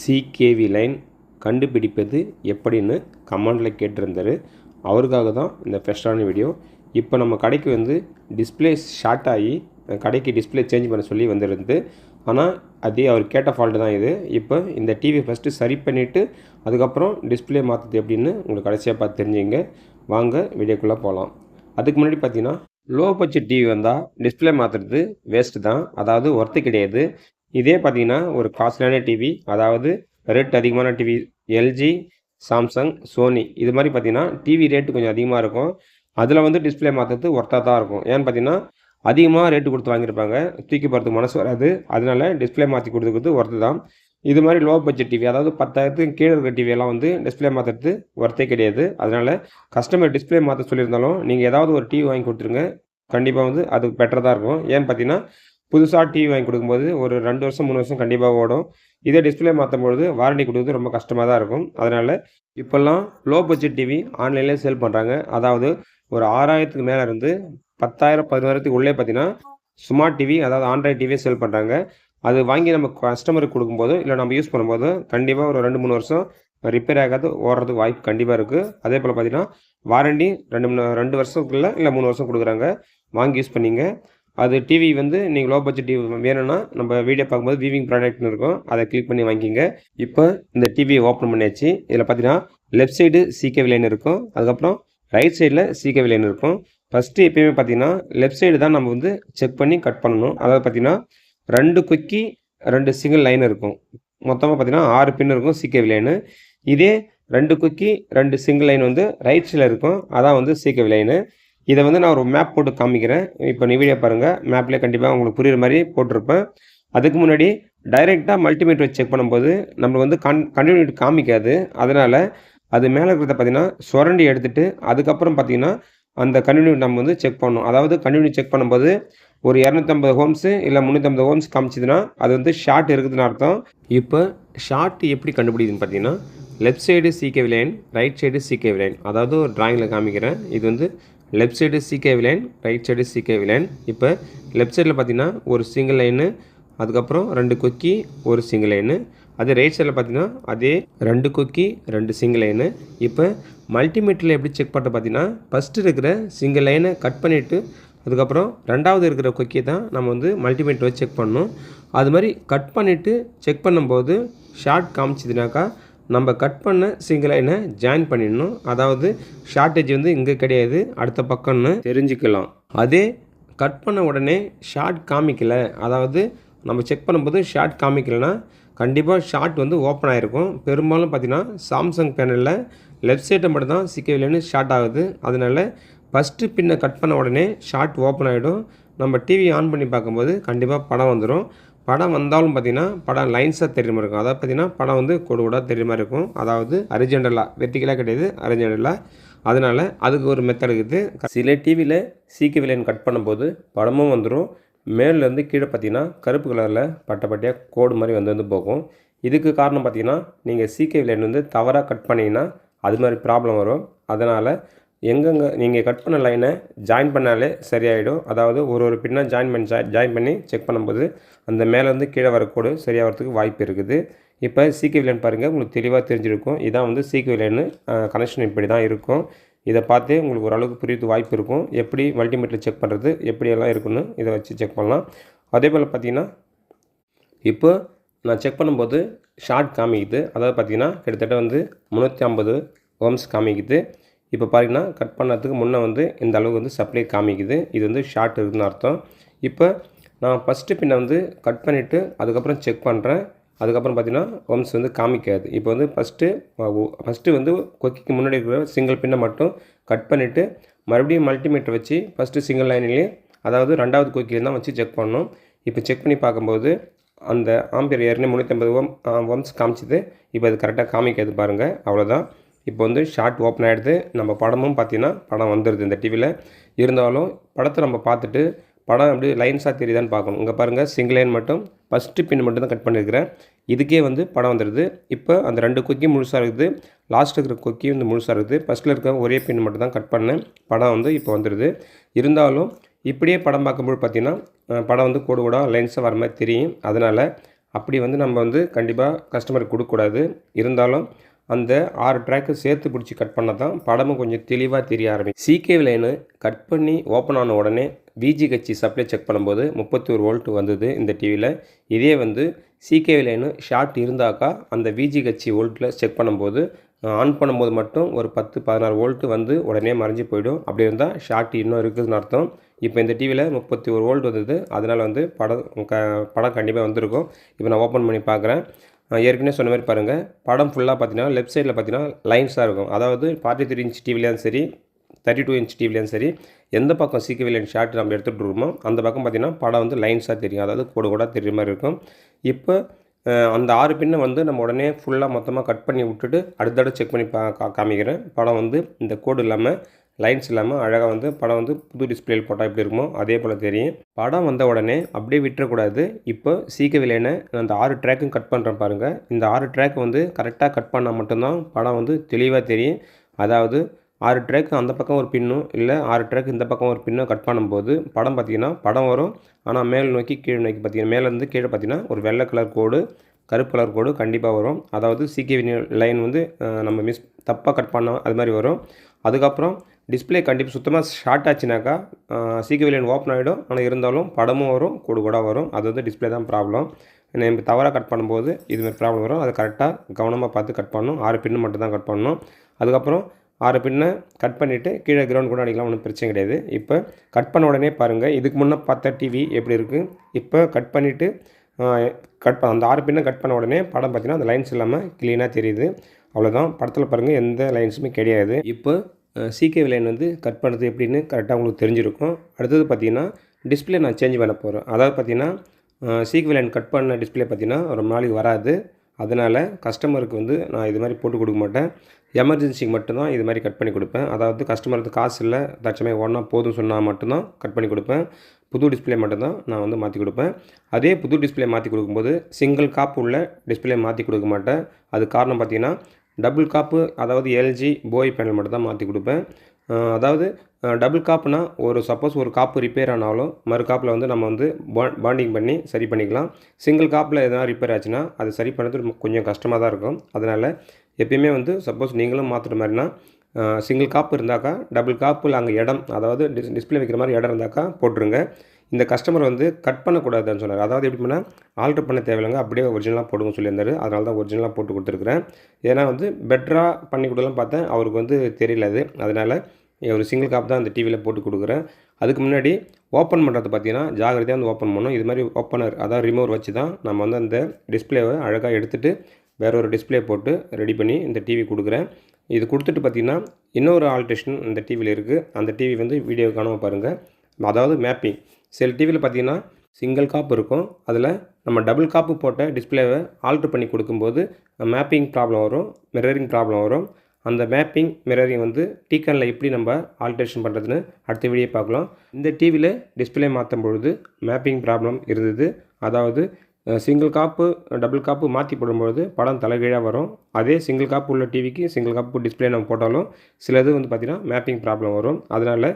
சிகேவி line கண்டுபிடிப்பது எப்படின்னு கமெண்டில் கேட்டிருந்தார். அவருக்காக தான் இந்த ஃபெஸ்டான வீடியோ இப்போ நம்ம கடைக்கு வந்து டிஸ்பிளே ஷார்ட் ஆகி கடைக்கு டிஸ்பிளே சேஞ்ச் பண்ண சொல்லி வந்திருந்து ஆனால் அதே அவர் கேட்ட ஃபால்ட்டு தான் இது. இப்போ இந்த டிவி ஃபஸ்ட்டு சரி பண்ணிவிட்டு அதுக்கப்புறம் டிஸ்பிளே மாற்றுறது எப்படின்னு உங்களுக்கு கடைசியாக பார்த்து தெரிஞ்சுங்க. வாங்க வீடியோக்குள்ளே போகலாம் அதுக்கு முன்னாடி பார்த்தீங்கன்னா லோ பட்ஜெட் டிவி வந்தால் டிஸ்பிளே மாற்றுறது வேஸ்ட்டு தான். அதாவது ஒர்த்து கிடையாது. இதே பார்த்தீங்கன்னா ஒரு காஸ்ட்லியான டிவி அதாவது ரேட் அதிகமான டிவி எல்ஜி சாம்சங் சோனி இது மாதிரி பார்த்தீங்கன்னா டிவி ரேட்டு கொஞ்சம் அதிகமாக இருக்கும். அதில் வந்து டிஸ்பிளே மாற்றுறது ஒர்த்தாக தான் இருக்கும். ஏன்னு பார்த்தீங்கன்னா அதிகமாக ரேட்டு கொடுத்து வாங்கியிருப்பாங்க. தூக்கி போகிறதுக்கு மனசு வராது. அதனால டிஸ்பிளே மாற்றி கொடுத்துக்கிறது ஒர்த்து தான். இது மாதிரி லோ பட்ஜெட் டிவி அதாவது பத்தாயிரத்துக்கு கீழே இருக்கிற டிவியெல்லாம் வந்து டிஸ்பிளே மாற்றுறது ஒர்த்தே கிடையாது. அதனால் கஸ்டமர் டிஸ்பிளே மாற்ற சொல்லியிருந்தாலும் நீங்கள் ஏதாவது ஒரு டிவி வாங்கி கொடுத்துருங்க. கண்டிப்பாக வந்து அது பெட்டராக தான் இருக்கும். ஏன்னு பார்த்தீங்கன்னா புதுசாக டிவி வாங்கி கொடுக்கும்போது ஒரு ரெண்டு வருஷம் மூணு வருஷம் கண்டிப்பாக ஓடும். இதே டிஸ்பிளே மாற்றும் பொழுது வாரண்டி கொடுக்குறது ரொம்ப கஷ்டமாக தான் இருக்கும். அதனால் இப்போல்லாம் லோ பட்ஜெட் டிவி ஆன்லைன்லேயே சேல் பண்ணுறாங்க அதாவது ஒரு ஆறாயிரத்துக்கு மேலே இருந்து பத்தாயிரம் பதினாயிரத்துக்கு உள்ளே பார்த்தீங்கன்னா ஸ்மார்ட் டிவி அதாவது ஆண்ட்ராய்ட் டிவியே சேல் பண்ணுறாங்க அது வாங்கி நம்ம கஸ்டமருக்கு கொடுக்கும்போது இல்லை நம்ம யூஸ் பண்ணும்போது கண்டிப்பாக ஒரு ரெண்டு மூணு வருஷம் ரிப்பேர் ஆகாது ஓடுறதுக்கு வாய்ப்பு கண்டிப்பாக இருக்குது அதே போல் பார்த்தீங்கன்னா வாரண்டி ரெண்டு மூணு ரெண்டு வருஷத்துக்குள்ள இல்லை மூணு வருஷம் கொடுக்குறாங்க. வாங்கி யூஸ் பண்ணிங்க. அது டிவி வந்து நீங்கள் லோ பட்ஜெட் டிவி வேணும்னா நம்ம வீடியோ பார்க்கும்போது வீவிங் ப்ராடக்ட்னு இருக்கும். அதை கிளிக் பண்ணி வாங்கிக்கிங்க. இப்போ இந்த டிவியை ஓப்பன் பண்ணியாச்சு. இதில் பார்த்தீங்கன்னா லெஃப்ட் சைடு சிகே லைன் இருக்கும். அதுக்கப்புறம் ரைட் சைடில் சிகே லைன் இருக்கும். ஃபஸ்ட்டு எப்பயுமே பார்த்தீங்கன்னா லெஃப்ட் சைடு தான் நம்ம வந்து செக் பண்ணி கட் பண்ணணும். அதாவது பார்த்தீங்கன்னா ரெண்டு குக்கி ரெண்டு சிங்கிள் லைன் இருக்கும். மொத்தமாக பார்த்தீங்கன்னா ஆறு பின் இருக்கும் சிகே விலைனு இதே ரெண்டு குக்கி ரெண்டு சிங்கிள் லைன் வந்து ரைட் சைடில் இருக்கும். அதான் வந்து சிகே லைனு இதை வந்து நான் ஒரு மேப் போட்டு காமிக்கிறேன். இப்போ நிவிடியா பாருங்கள் மேப்லேயே கண்டிப்பாக உங்களுக்கு புரியுற மாதிரி போட்டிருப்பேன். அதுக்கு முன்னாடி டைரெக்டாக மல்டிமீட்டர் வச்சு செக் பண்ணும்போது நம்மளுக்கு வந்து கன் கண்டினியூட்டி காமிக்காது. அதனால் அது மேலே இருக்கிறத பார்த்தீங்கன்னா சுரண்டி எடுத்துகிட்டு அதுக்கப்புறம் பார்த்தீங்கன்னா அந்த கண்டினியூ நம்ம வந்து செக் பண்ணணும். அதாவது கண்டினியூ செக் பண்ணும்போது ஒரு இரநூத்தம்பது ஹோம்ஸு இல்லை முந்நூற்றம்பது ஹோம்ஸ் காமிச்சிதுன்னா அது வந்து ஷார்ட் இருக்குதுன்னு அர்த்தம். இப்போ ஷார்ட் எப்படி கண்டுபிடிக்குதுன்னு பார்த்தீங்கன்னா left side CK line right side CK line அதாவது ஒரு ட்ராயிங்கில் காமிக்கிறேன். இது வந்து left side CK line right side CK line இப்போ லெஃப்ட் சைடில் பார்த்தீங்கன்னா ஒரு சிங்கிள் லைனு அதுக்கப்புறம் ரெண்டு கொக்கி ஒரு சிங்கிள் லைனு அதே ரைட் சைடில் பார்த்தீங்கன்னா அதே ரெண்டு கொக்கி ரெண்டு சிங்கிள் லைனு இப்போ மல்டிமீட்டரில் எப்படி செக் பண்ணுறது பார்த்தீங்கன்னா ஃபஸ்ட்டு இருக்கிற சிங்கிள் லைனை கட் பண்ணிவிட்டு அதுக்கப்புறம் ரெண்டாவது இருக்கிற கொக்கியை தான் நம்ம வந்து மல்டிமீட்டர் வச்சு செக் பண்ணணும். அது மாதிரி கட் பண்ணிவிட்டு செக் பண்ணும்போது ஷார்ட் காமிச்சிதுனாக்கா நம்ம கட் பண்ண சிங்கிள் லைனை ஜாயின் பண்ணிடணும். அதாவது ஷார்ட்டேஜ் வந்து இங்கே கிடையாது. அடுத்த பக்கம்னு தெரிஞ்சுக்கலாம். அதே கட் பண்ண உடனே ஷார்ட் காமிக்கலை. அதாவது நம்ம செக் பண்ணும்போது ஷார்ட் காமிக்கலைன்னா கண்டிப்பாக ஷார்ட் வந்து ஓப்பன் ஆகிருக்கும் பெரும்பாலும் பார்த்தீங்கன்னா சாம்சங் பேனலில் லெஃப்ட் சைட்டை மட்டும் தான் சிக்கவில்லைன்னு ஷார்ட் ஆகுது. அதனால் ஃபஸ்ட்டு பின்னை கட் பண்ண உடனே ஷார்ட் ஓப்பன் ஆகிடும் நம்ம டிவி ஆன் பண்ணி பார்க்கும்போது கண்டிப்பாக படம் வந்துடும் படம் வந்தாலும் பார்த்தீங்கன்னா படம் லைன்ஸாக தெரியுமா இருக்கும். அதாவது பார்த்தீங்கன்னா படம் வந்து கொடு கூட தெரியுமா மாதிரி இருக்கும். அதாவது அரிஜெண்டலாக வெர்டிக்கலாக கிடையாது அரிஜெண்டலாக அதனால் அதுக்கு ஒரு மெத்தட் இருக்குது. சில டிவியில் சீக்க விலையன் கட் பண்ணும்போது படமும் வந்துடும் மேலேருந்து கீழே பார்த்தீங்கன்னா கருப்பு கலரில் பட்டை பட்டியாக கோடு மாதிரி வந்து வந்து போகும். இதுக்கு காரணம் பார்த்தீங்கன்னா நீங்கள் சீக்க விலையன் வந்து தவறாக கட் பண்ணிங்கன்னா அது மாதிரி ப்ராப்ளம் வரும். அதனால் எங்கெங்கே நீங்கள் கட் பண்ண லைனை ஜாயின் பண்ணாலே சரியாயிடும். அதாவது ஒரு ஒரு பின்னாக ஜாயின் பண்ணி ஜாயின் பண்ணி செக் பண்ணும்போது அந்த மேலேருந்து கீழே வரக்கூட சரியாக சரியாகிறதுக்கு வாய்ப்பு இருக்குது. இப்போ சீக்கிய லைன் பாருங்கள் உங்களுக்கு தெளிவாக தெரிஞ்சிருக்கும். இதான் வந்து சீக்கி லைனு கனெக்ஷன் இப்படி தான் இருக்கும். இதை பார்த்தே உங்களுக்கு ஓரளவுக்கு புரியுது வாய்ப்பு இருக்கும். எப்படி மல்டிமீட்டர் செக் பண்ணுறது எப்படியெல்லாம் இருக்குன்னு இதை வச்சு செக் பண்ணலாம். அதே போல் பார்த்தீங்கன்னா இப்போ நான் செக் பண்ணும்போது ஷார்ட் காமிக்குது. அதாவது பார்த்தீங்கன்னா கிட்டத்தட்ட வந்து முந்நூற்றி ஐம்பது ஓம்ஸ் காமிக்குது. இப்போ பார்த்தீங்கன்னா கட் பண்ணதுக்கு முன்னே வந்து இந்த அளவு வந்து சப்ளை காமிக்குது. இது வந்து ஷார்ட் இருக்குதுன்னு அர்த்தம். இப்போ நான் ஃபஸ்ட்டு பின்னை வந்து கட் பண்ணிவிட்டு அதுக்கப்புறம் செக் பண்ணுறேன் அதுக்கப்புறம் பார்த்தீங்கன்னா ஒம்ஸ் வந்து காமிக்காது. இப்போ வந்து ஃபஸ்ட்டு ஃபஸ்ட்டு வந்து கொக்கிக்கு முன்னாடி இருக்கிற சிங்கிள் பின்னை மட்டும் கட் பண்ணிவிட்டு மறுபடியும் மல்டிமீட்டர் வச்சு ஃபஸ்ட்டு சிங்கிள் லைன்லேயே அதாவது ரெண்டாவது கொக்கியில் தான் வச்சு செக் பண்ணோம் இப்போ செக் பண்ணி பார்க்கும்போது அந்த ஆம்பியர் ஏற்கனவே முந்நூற்றம்பது ஓம் ஓம்ஸ் காமிச்சிது. இப்போ அது கரெக்டாக காமிக்காது பாருங்கள் அவ்வளோதான் இப்போ வந்து ஷார்ட் ஓப்பன் ஆகிடுது நம்ம படமும் பார்த்தீங்கன்னா படம் வந்துடுது இந்த டிவியில் இருந்தாலும் படத்தை நம்ம பார்த்துட்டு படம் அப்படி லைன்ஸாக தெரியுதான்னு பார்க்கணும். இங்கே பாருங்கள் சிங்கிள் லைன் மட்டும் ஃபஸ்ட்டு பின் மட்டும் தான் கட் பண்ணியிருக்கிறேன். இதுக்கே வந்து படம் வந்துடுது இப்போ அந்த ரெண்டு கொக்கி முழுசாக இருக்குது. லாஸ்ட் இருக்கிற கொக்கி வந்து முழுசாக இருக்குது. ஃபஸ்ட்டில் இருக்க ஒரே பின் மட்டும் தான் கட் பண்ணேன். படம் வந்து இப்போ வந்துடுது இருந்தாலும் இப்படியே படம் பார்க்கும்போது பார்த்தீங்கன்னா படம் வந்து கூட கூட லைன்ஸாக வர மாதிரி தெரியும். அதனால் அப்படி வந்து நம்ம வந்து கண்டிப்பாக கஸ்டமருக்கு கொடுக்கக்கூடாது. இருந்தாலும் அந்த ஆறு ட்ராக்கு சேர்த்து பிடிச்சி கட் பண்ணால் தான் படமும் கொஞ்சம் தெளிவாக தெரிய ஆரம்பிக்கும் சிகே லைனு கட் பண்ணி ஓப்பன் ஆன உடனே விஜி கட்சி சப்ளை செக் பண்ணும்போது முப்பத்தி ஒரு வோல்ட் வந்தது இந்த டிவியில் இதே வந்து சிகே லைனு ஷார்ட் இருந்தாக்கா அந்த விஜி கட்சி வோல்ட்டில் செக் பண்ணும்போது ஆன் பண்ணும்போது மட்டும் ஒரு பத்து பதினாறு வோல்ட்டு வந்து உடனே மறைஞ்சு போயிடும். அப்படி இருந்தால் ஷார்ட் இன்னும் இருக்குதுன்னு அர்த்தம். இப்போ இந்த டிவியில் முப்பத்தி ஒரு வோல்ட் வந்தது. அதனால் வந்து படம் க படம் கண்டிப்பாக வந்திருக்கும். இப்போ நான் ஓப்பன் பண்ணி பார்க்குறேன். ஏற்கனவே சொன்ன மாதிரி பாருங்கள் படம் ஃபுல்லாக பார்த்தீங்கன்னா லெஃப்ட் சைடில் பார்த்தீங்கன்னா லைன்ஸாக இருக்கும். அதாவது ஃபார்ட்டி த்ரீ இன்ச் டிவிலையும் சரி தேர்ட்டி டூ இன்ச் டிவிலையும் சரி எந்த பக்கம் சீக்கிரம் லைன் ஷார்ட் நம்ம எடுத்துகிட்டு இருக்கோமோ அந்த பக்கம் பார்த்தீங்கன்னா படம் வந்து லைன்ஸாக தெரியும். அதாவது கூட கூட தெரியுற மாதிரி இருக்கும். இப்போ அந்த ஆறு பின்னை வந்து நம்ம உடனே ஃபுல்லாக மொத்தமாக கட் பண்ணி விட்டுட்டு அடுத்தடுத்து செக் பண்ணி பா கா- காமிக்கிறேன். படம் வந்து இந்த கோடு இல்லாமல் லைன்ஸ் இல்லாமல் அழகாக வந்து படம் வந்து புது டிஸ்பிளேல போட்டால் எப்படி இருக்குமோ அதே போல் தெரியும். படம் வந்த உடனே அப்படியே விட்டுறக்கூடாது. இப்போ சீக்க விலைன்னு அந்த ஆறு ட்ராக்கும் கட் பண்ணுறேன் பாருங்கள் இந்த ஆறு ட்ராக் வந்து கரெக்டாக கட் பண்ணால் மட்டும்தான் படம் வந்து தெளிவாக தெரியும். அதாவது ஆறு ட்ராக் அந்த பக்கம் ஒரு பின்னும் இல்லை ஆறு ட்ராக் இந்த பக்கம் ஒரு பின்னும் கட் பண்ணும்போது படம் பார்த்தீங்கன்னா படம் வரும். ஆனால் மேல் நோக்கி கீழே நோக்கி பார்த்தீங்கன்னா மேலேருந்து கீழே பார்த்தீங்கன்னா ஒரு வெள்ளை கலர் கோடு கருப்பு கலர் கோடு கண்டிப்பாக வரும். அதாவது சிகே லைன் வந்து நம்ம மிஸ் தப்பாக கட் பண்ணோம் அது மாதிரி வரும். அதுக்கப்புறம் டிஸ்பிளே கண்டிப்பாக சுத்தமாக ஷார்ட் ஆச்சுனாக்கா சீக்கிரம் ஓப்பன் ஆகிடும் ஆனால் இருந்தாலும் படமும் வரும் கூடு கூட வரும். அது வந்து டிஸ்ப்ளே தான் ப்ராப்ளம் நம்ம தவறாக கட் பண்ணும்போது இதுமாதிரி ப்ராப்ளம் வரும். அதை கரெக்டாக கவனமாக பார்த்து கட் பண்ணணும். ஆறு பின்னு மட்டும் தான் கட் பண்ணணும். அதுக்கப்புறம் ஆறு பின்னை கட் பண்ணிவிட்டு கீழே கிரவுண்ட் கூட அடிக்கலாம். ஒன்றும் பிரச்சனை கிடையாது. இப்போ கட் பண்ண உடனே பாருங்கள் இதுக்கு முன்னே பார்த்த டிவி எப்படி இருக்குது இப்போ கட் பண்ணிவிட்டு கட் ப அந்த ஆறு பின்னை கட் பண்ண உடனே படம் பார்த்தீங்கன்னா அந்த லைன்ஸ் இல்லாமல் க்ளீனாக தெரியுது. அவ்வளோதான் படத்தில் பாருங்கள் எந்த லைன்ஸுமே கிடையாது. இப்போ சிகே லைன் வந்து கட் பண்ணுறது எப்படின்னு கரெக்டாக உங்களுக்கு தெரிஞ்சிருக்கும். அடுத்தது பார்த்தீங்கன்னா டிஸ்பிளே நான் சேஞ்ச் பண்ண போகிறேன் அதாவது பார்த்தீங்கன்னா சீக்வல் லைன் கட் பண்ண டிஸ்பிளே பார்த்தீங்கன்னா ரொம்ப நாளைக்கு வராது. அதனால் கஸ்டமருக்கு வந்து நான் இது மாதிரி போட்டு கொடுக்க மாட்டேன். எமர்ஜென்சிக்கு மட்டும்தான் இது மாதிரி கட் பண்ணி கொடுப்பேன். அதாவது கஸ்டமருக்கு காசு இல்லை தட்சமே ஒன்றா போதும் சொன்னால் மட்டும்தான் கட் பண்ணி கொடுப்பேன். புது டிஸ்பிளே மட்டும்தான் நான் வந்து மாற்றி கொடுப்பேன். அதே புது டிஸ்பிளே மாற்றி கொடுக்கும்போது சிங்கிள் காப்பு உள்ள டிஸ்பிளே மாற்றி கொடுக்க மாட்டேன். அது காரணம் பார்த்தீங்கன்னா டபுள் காப்பு அதாவது எல்ஜி போய் பேனல் மட்டும் தான் மாற்றி கொடுப்பேன். அதாவது டபுள் காப்புனா ஒரு சப்போஸ் ஒரு காப்பு ரிப்பேர் ஆனாலும் மறு காப்பில் வந்து நம்ம வந்து பாண்டிங் பண்ணி சரி பண்ணிக்கலாம். சிங்கிள் காப்பில் எதனா ரிப்பேர் ஆச்சுன்னா அது சரி பண்ணுறது கொஞ்சம் கஷ்டமாக தான் இருக்கும். அதனால் எப்பயுமே வந்து சப்போஸ் நீங்களும் மாற்றுற மாதிரினா சிங்கிள் காப்பு இருந்தாக்கா டபுள் காப்பில் அங்கே இடம் அதாவது டிஸ் டிஸ்பிளே வைக்கிற மாதிரி இடம் இருந்தாக்கா போட்டுருங்க. இந்த கஸ்டமர் வந்து கட் பண்ணக்கூடாதுன்னு சொன்னார். அதாவது எப்படி பண்ணால் ஆல்ட்ரு பண்ண தேவையில்லைங்க. அப்படியே ஒரிஜினலாக போடுங்க சொல்லியிருந்தாரு. அதனால தான் ஒரிஜினலாக போட்டு கொடுத்துருக்குறேன். ஏன்னா வந்து பெட்டராக பண்ணி கொடுக்கலாம் பார்த்தேன். அவருக்கு வந்து தெரியல அது. அதனால் ஒரு சிங்கிள் காப் தான் அந்த டிவியில் போட்டு கொடுக்குறேன். அதுக்கு முன்னாடி ஓப்பன் பண்ணுறது பார்த்தீங்கன்னா ஜாகிரதையாக வந்து ஓப்பன் பண்ணணும். இது மாதிரி ஓப்பனர் அதாவது ரிமோவர் வச்சு தான் நம்ம வந்து அந்த டிஸ்பிளேவை அழகாக எடுத்துகிட்டு வேற ஒரு டிஸ்பிளே போட்டு ரெடி பண்ணி இந்த டிவி கொடுக்குறேன். இது கொடுத்துட்டு பார்த்தீங்கன்னா இன்னொரு ஆல்ட்ரேஷன் இந்த டிவியில் இருக்குது அந்த டிவி வந்து வீடியோ காணாமல் பாருங்கள் அதாவது மேப்பிங் சில டிவியில் பார்த்தீங்கன்னா சிங்கிள் காப்பு இருக்கும். அதில் நம்ம டபுள் காப்பு போட்ட டிஸ்பிளேவை ஆல்ட்ரு பண்ணி கொடுக்கும்போது மேப்பிங் ப்ராப்ளம் வரும் மிரரிங் ப்ராப்ளம் வரும். அந்த மேப்பிங் மிரரிங் வந்து டீக்கனில் எப்படி நம்ம ஆல்ட்ரேஷன் பண்ணுறதுன்னு அடுத்த வீடியோ பார்க்கலாம். இந்த டிவியில் டிஸ்பிளே மாற்றும் பொழுது மேப்பிங் ப்ராப்ளம் இருந்தது. அதாவது சிங்கிள் காப்பு டபுள் காப்பு மாற்றி போடும்பொழுது படம் தலைகீழாக வரும். அதே சிங்கிள் காப்பு உள்ள டிவிக்கு சிங்கிள் காப்பு டிஸ்ப்ளே நம்ம போட்டாலும் சிலது வந்து பார்த்திங்கன்னா மேப்பிங் ப்ராப்ளம் வரும். அதனால்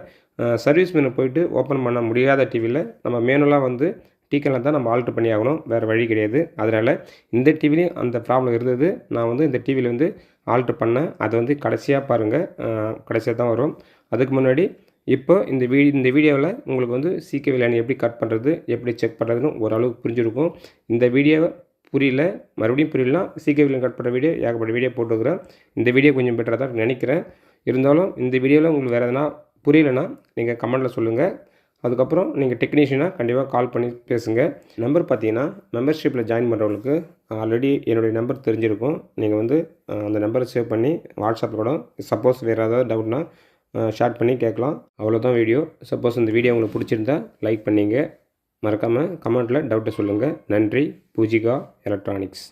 சர்வீஸ் மெனு போயிட்டு ஓப்பன் பண்ண முடியாத டிவியில் நம்ம மேனுவலாக வந்து டீக்கனில் தான் நம்ம ஆல்ட்ரு பண்ணி ஆகணும். வேறு வழி கிடையாது. அதனால் இந்த டிவிலையும் அந்த ப்ராப்ளம் இருந்தது. நான் வந்து இந்த டிவியில் வந்து ஆல்ட்ரு பண்ணேன். அது வந்து கடைசியாக பாருங்கள் கடைசியாக தான் வரும். அதுக்கு முன்னாடி இப்போ இந்த வீ இந்த வீடியோவில் உங்களுக்கு வந்து சீக்கிய விளையாணி எப்படி கட் பண்ணுறது எப்படி செக் பண்ணுறதுன்னு ஓரளவுக்கு புரிஞ்சிருக்கும். இந்த வீடியோவை புரியல. மறுபடியும் புரியலனா சீக்கிர விலையாணி கட் பண்ணுற வீடியோ ஏகப்பட்ட வீடியோ போட்டுருக்குறேன். இந்த வீடியோ கொஞ்சம் பெட்டராக தான் நினைக்கிறேன். இருந்தாலும் இந்த வீடியோவில் உங்களுக்கு வேறு எதனா புரியலனா நீங்கள் கமெண்ட்டில் சொல்லுங்கள் அதுக்கப்புறம் நீங்கள் டெக்னீஷியனாக கண்டிப்பாக கால் பண்ணி பேசுங்க. நம்பர் பார்த்தீங்கன்னா மெம்பர்ஷிப்பில் ஜாயின் பண்ணுறவங்களுக்கு ஆல்ரெடி என்னுடைய நம்பர் தெரிஞ்சிருக்கும். நீங்கள் வந்து அந்த நம்பரை சேவ் பண்ணி வாட்ஸ்அப்பில் கூட சப்போஸ் வேறு ஏதாவது டவுட்னா ஷேர் பண்ணி கேட்கலாம். அவ்வளோதான் வீடியோ. சப்போஸ் இந்த வீடியோ உங்களுக்கு பிடிச்சிருந்தா லைக் பண்ணிங்க. மறக்காமல் கமெண்ட்டில் டவுட்டை சொல்லுங்கள் நன்றி. பூஜிகா எலக்ட்ரானிக்ஸ்.